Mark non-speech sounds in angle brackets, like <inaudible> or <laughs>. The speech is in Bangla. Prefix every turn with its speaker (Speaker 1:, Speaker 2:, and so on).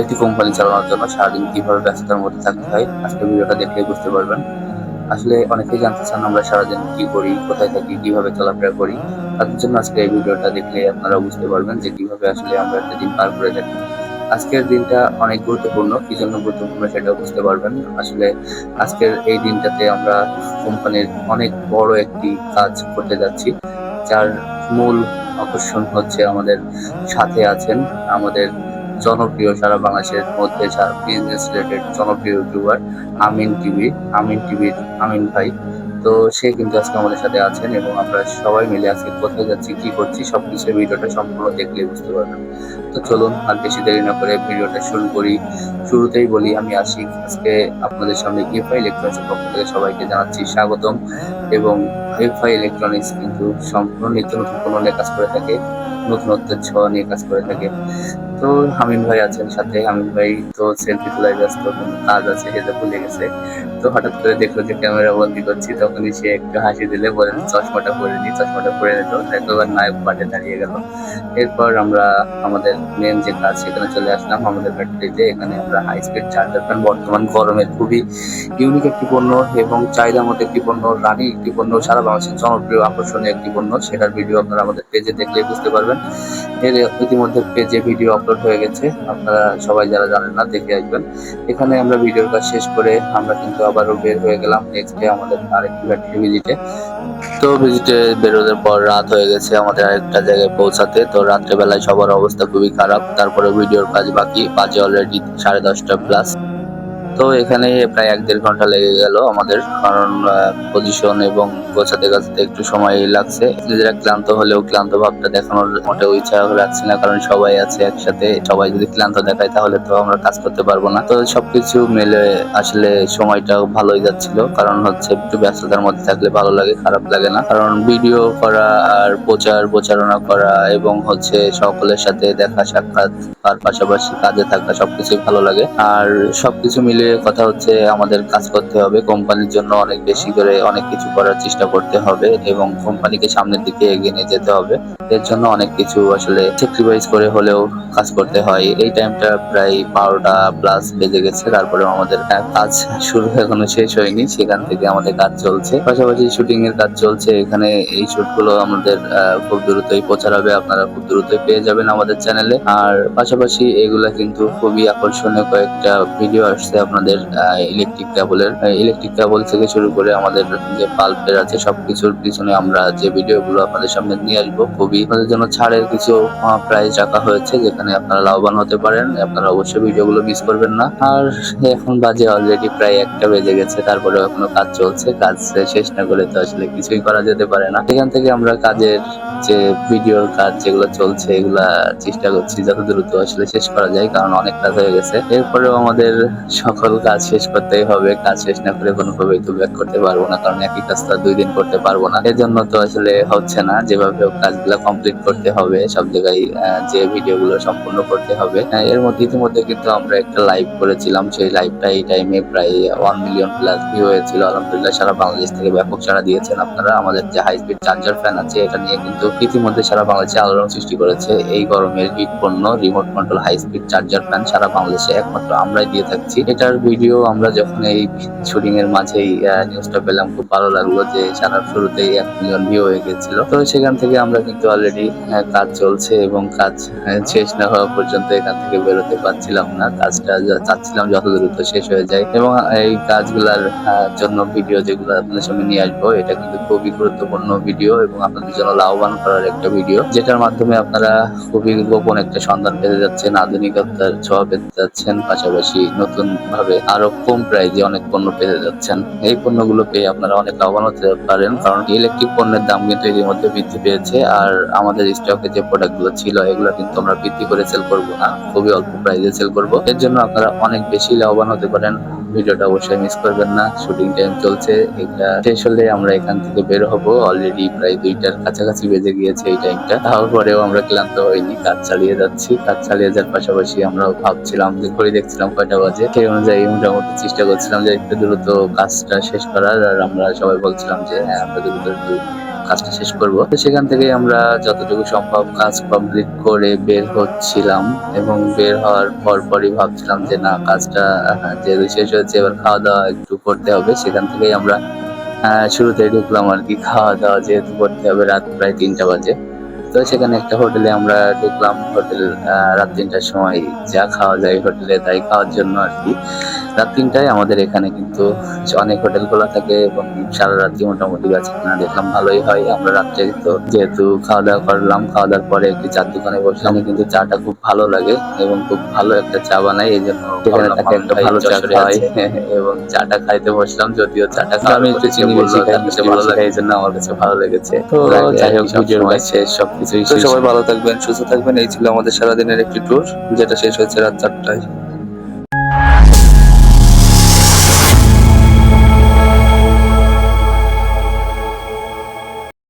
Speaker 1: একটি কোম্পানি চালানোর জন্য সারাদিন কীভাবে ব্যস্ততার মধ্যে থাকতে হয় আজকে ভিডিওটা দেখলে বুঝতে পারবেন। আসলে অনেকেই জানতে চান আমরা সারাদিন কি করি, কোথায় থাকি, কীভাবে চলাফেরা করি। তাদের জন্য আজকে এই ভিডিওটা দেখলে আপনারা বুঝতে পারবেন যে কীভাবে আসলে আমরা একটা দিন পার করে থাকি। আজকের দিনটা অনেক গুরুত্বপূর্ণ কি জন্য গুরুত্বপূর্ণ সেটাও বুঝতে পারবেন। আসলে আজকের এই দিনটাতে আমরা কোম্পানির অনেক বড় একটি কাজ করতে যাচ্ছি, যার মূল আকর্ষণ হচ্ছে আমাদের সাথে আছেন আমাদের জনপ্রিয় সারা বাংলাদেশের মধ্যে বিজনেস রিলেটেড জনপ্রিয় ইউটিউবার আমিন টিভি, আমিন টিভির আমিন ভাই। তো সে কিন্তু আজকে আমাদের সাথে আছেন এবং আমরা সবাই মিলে আজকে কোথায় যাচ্ছি, কি করছি সবকিছু ভিডিওটা সম্পূর্ণ দেখলে বুঝতে পারবেন। তো চলুন, আর বেশি দেরি না করে ভিডিওটা শুরু করি। শুরুতেই বলি, আমি আশিক। আজকে আপনাদের সামনে ইএফআই ইলেকট্রনিক্সের পক্ষ থেকে সবাইকে জানাচ্ছি স্বাগতম এবং ইএফআই ইলেকট্রনিক্স কিন্তু সম্পূর্ণ নিত্য নতুন পণ্য নিয়ে কাজ করে থাকে নতুনত্বের ছোঁয়া নিয়ে কাজ করে থাকে। তো হামিম ভাই আছেন সাথে। হামিম ভাই তো সেলফি তোলায় ব্যস্ত কাজ আছে সেটা ভুলে গেছে। তো হঠাৎ করে দেখল যে ক্যামেরা বন্দি করছি, তখনই সে একটু হাসি দিলে বলেন চশমাটা পরে নি, চশমাটা পরে নিত একবার নায়ক পাটে দাঁড়িয়ে গেল। এরপর আমরা আমাদের মেন যে কাজ, সেখানে চলে আসলাম আমাদের ফ্যাক্টরিতে এখানে আমরা হাই স্পিড চার্জার ফ্যান বর্তমান গরমের খুবই ইউনিক একটি পণ্য এবং চাহিদা মধ্যে একটি পণ্য, রানিং একটি পণ্য, সারা বাংলাদেশের জনপ্রিয়, আকর্ষণীয় একটি পণ্য। সেটার ভিডিও আপনারা আমাদের পেজে দেখলে বুঝতে পারবেন। এর ইতিমধ্যে পেজে ভিডিও আপলোড হয়ে গেছে। আপনারা সবাই যারা জানেন না, দেখে আসবেন। এখানে আমরা ভিডিওর কাজ শেষ করে আমরা কিন্তু আবারও বের হয়ে গেলাম। নেক্সট ডে আমাদের আরেকটি ব্যাটারি ভিজিটে তো ভিজিটে বেরোনোর পর রাত হয়ে গেছে আমাদের আরেকটা জায়গায় পৌঁছাতে। তো রাত্রেবেলায় সবার অবস্থা খুবই খারাপ। তারপরে ভিডিওর কাজ বাকি। বাজে অলরেডি সাড়ে দশটা প্লাস তো এখানে প্রায় এক দেড় ঘণ্টা লেগে গেল আমাদের, কারণ পজিশন এবং গোছাতে গোছাতে একটু সময় লাগছে। নিজেরা ক্লান্ত হলেও ক্লান্ত ভাবটা দেখানোর মোটেও ইচ্ছা রাখছি না, কারণ সবাই আছে একসাথে। সবাই যদি ক্লান্ত দেখায় তাহলে তো আমরা কাজ করতে পারব না। তো সবকিছু মিলে আসলে সময়টা ভালোই যাচ্ছিল, কারণ হচ্ছে একটু ব্যস্ততার মধ্যে থাকলে ভালো লাগে, খারাপ লাগে না। কারণ ভিডিও করা আর প্রচার, প্রচারণা করা এবং হচ্ছে সকলের সাথে দেখা, সাক্ষাৎ তার পাশাপাশি কাজে থাকা সবকিছুই ভালো লাগে। আর সবকিছু মিলিয়ে কথা হচ্ছে, আমাদের কাজ করতে হবে, কোম্পানির জন্য অনেক বেশি করে অনেক কিছু করার চেষ্টা করতে হবে এবং কোম্পানিকে সামনের দিকে এগিয়ে নিয়ে যেতে হবে। এর জন্য অনেক কিছু আসলে স্যাক্রিফাইস করে হলেও কাজ করতে হয়। এই টাইমটা প্রায় বারোটা প্লাস বেজে গেছে, তারপরে আমাদের কাজ শুরু এখনও শেষ হয়নি, সেখান থেকে আমাদের কাজ চলছে। পাশাপাশি শুটিং এর কাজ চলছে, এখানে এই শুটগুলো আমাদের খুব দ্রুতই প্রচার হবে, আপনারা খুব দ্রুতই পেয়ে যাবেন আমাদের চ্যানেলে আর পাশাপাশি এগুলা কিন্তু খুবই আকর্ষণীয় কয়েকটা ভিডিও আসছে আপনাদের ইলেকট্রিক কেবলের ইলেকট্রিক কেবল থেকে শুরু করে আমাদের যে বাল্বের আছে সবকিছুর পিছনে আমরা যে ভিডিওগুলো আপনাদের সামনে নিয়ে আসব, খুবই আপনাদের জন্য ছাড়ের কিছু প্রাইস রাখা হয়েছে যেখানে আপনারা লাভবান হতে পারেন। আপনারা অবশ্যই ভিডিওগুলো মিস করবেন না। আর এখন বাজে অলরেডি প্রায় একটা বেজে গেছে তারপরে এখনও কাজ চলছে। কাজ শেষ না করে তো আসলে কিছুই করা যেতে পারে না। এখান থেকে আমরা কাজের যে ভিডিওর কাজ যেগুলো চলছে, এগুলা চেষ্টা করছি যত দ্রুত আসলে শেষ করা যায়, কারণ অনেক কাজ হয়ে গেছে। এরপরেও আমাদের সকল কাজ শেষ করতেই হবে। কাজ শেষ না করে কোনোভাবেই তো ব্যাক করতে পারব না, কারণ একই কাজ তো দুই দিন করতে পারব না। এর জন্য তো আসলে হচ্ছে না, যেভাবে কাজগুলো কমপ্লিট করতে হবে। সব জায়গায় যে ভিডিওগুলো সম্পূর্ণ করতে হবে। এর মধ্যে ইতিমধ্যে কিন্তু আমরা একটা লাইভ করেছিলাম। সেই লাইভটা এই টাইমে প্রায় ওয়ান মিলিয়ন প্লাস ভিউ হয়েছিল। আলহামদুলিল্লাহ সারা বাংলাদেশ থেকে ব্যাপক সাড়া দিয়েছেন আপনারা। আমাদের যে হাই স্পিড চার্জার ফ্যান আছে, এটা নিয়ে কিন্তু ইতিমধ্যে সারা বাংলাদেশে আলোড়ন সৃষ্টি করেছে। এই গরমের হিট পণ্য remote control high speed charger fan সারা বাংলাদেশে একমাত্র আমরাই দিয়ে থাকছি। এটার ভিডিও আমরা যখন এই শুটিং এর মাঝেই নিউজটা পেলাম, খুব ভালো লাগল যে সারা শুরুতেই এক মিলিয়ন ভিউ হয়ে গেছিল। তো সেখান থেকে আমরা কিন্তু অলরেডি কাজ চলছে এবং কাজ শেষ না হওয়া পর্যন্ত এখান থেকে বেরোতে পারছিলাম না। কাজটা চাচ্ছিলাম যত দ্রুত শেষ হয়ে যায়। এবং এই কাজগুলার জন্য ভিডিও যেগুলো আপনাদের সামনে নিয়ে আসব, এটা কিন্তু খুবই গুরুত্বপূর্ণ ভিডিও এবং আপনাদের জন্য লাভবান করার একটা ভিডিও যেটার মাধ্যমে আপনারা খুবই গোপন একটা সন্ধান পেতে যাচ্ছেন আধুনিকতার ছোঁয়া পেতে যাচ্ছেন, পাশাপাশি নতুন ভাবে আরও কম প্রাইজে অনেক পণ্য পেতে যাচ্ছেন। এই পণ্যগুলো পেয়ে আপনারা অনেক লাভবান হতে পারেন, কারণ ইলেকট্রিক পণ্যের দাম কিন্তু ইতিমধ্যে বৃদ্ধি পেয়েছে, আর আমাদের স্টকে যে প্রোডাক্টগুলো ছিল, এগুলো কিন্তু আমরা বৃদ্ধি করে সেল করব না, খুবই অল্প প্রাইজে সেল করব। এর জন্য আপনারা অনেক বেশি লাভবান হতে পারেন। ভিডিওটা অবশ্যই মিস করবেন না। শুটিং টাইম চলছে, এটা শেষ হলে আমরা এখান থেকে বের হব। অলরেডি প্রায় দুইটার কাছাকাছি বেজে গিয়েছে এই টাইমটা তারপরেও আমরা ক্লান্ত হইনি, কাজ চালিয়ে যাচ্ছি। কাজ চালিয়ে যাওয়ার পাশাপাশি আমরা ভাবছিলাম যে ঘড়ি দেখছিলাম কয়টা বাজে। সেই অনুযায়ী মোটামুটি চেষ্টা করছিলাম যে একটু দ্রুত কাজটা শেষ করার। আর আমরা সবাই বলছিলাম যে হ্যাঁ আমরা দ্রুত কাজটা শেষ করব। তো সেখান থেকে আমরা যতটুকু সম্ভব কাজ কমপ্লিট করে বের হচ্ছিলাম এবং বের হওয়ার পর পরই ভাবছিলাম যে, না, কাজটা যেহেতু শেষ হচ্ছে এবার খাওয়া দাওয়া একটু করতে হবে। সেখান থেকেই আমরা শুরুতে ঢুকলাম আর কি খাওয়া দাওয়া যেহেতু করতে হবে, রাত প্রায় তিনটা বাজে। তো সেখানে একটা হোটেলে আমরা ঢুকলাম। হোটেল রাত তিনটার সময় যা খাওয়া যায় হোটেলে তাই খাওয়ার জন্য আর কি। রাত তিনটায় আমাদের এখানে কিন্তু অনেক হোটেল খোলা থাকে এবং সারা রাত্রি মোটামুটি বেচা কেনা দেখলাম ভালোই হয়। আমরা রাত্রে তো যেহেতু খাওয়া দাওয়া করলাম খাওয়া দাওয়ার পরে একটি চার দোকানে বসলাম কিন্তু চাটা খুব ভালো লাগে এবং খুব ভালো একটা চা বানাই এই জন্য সেখানে তাকে একটা ভালো চা খাওয়াই। <laughs> এবং চাটা খাইতে বসলাম যদিও চাটা খাওয়া আমি একটু চিনি বেশি খাই ভালো লাগে। এই জন্য আমার কাছে ভালো লেগেছে। তো যাই হোক ভিডিওর কাছে সবকিছুই
Speaker 2: তো সবাই ভালো থাকবেন সুস্থ থাকবেন। এই ছিল আমাদের সারাদিনের একটি ট্যুর যেটা শেষ হয়েছে রাত চারটায়।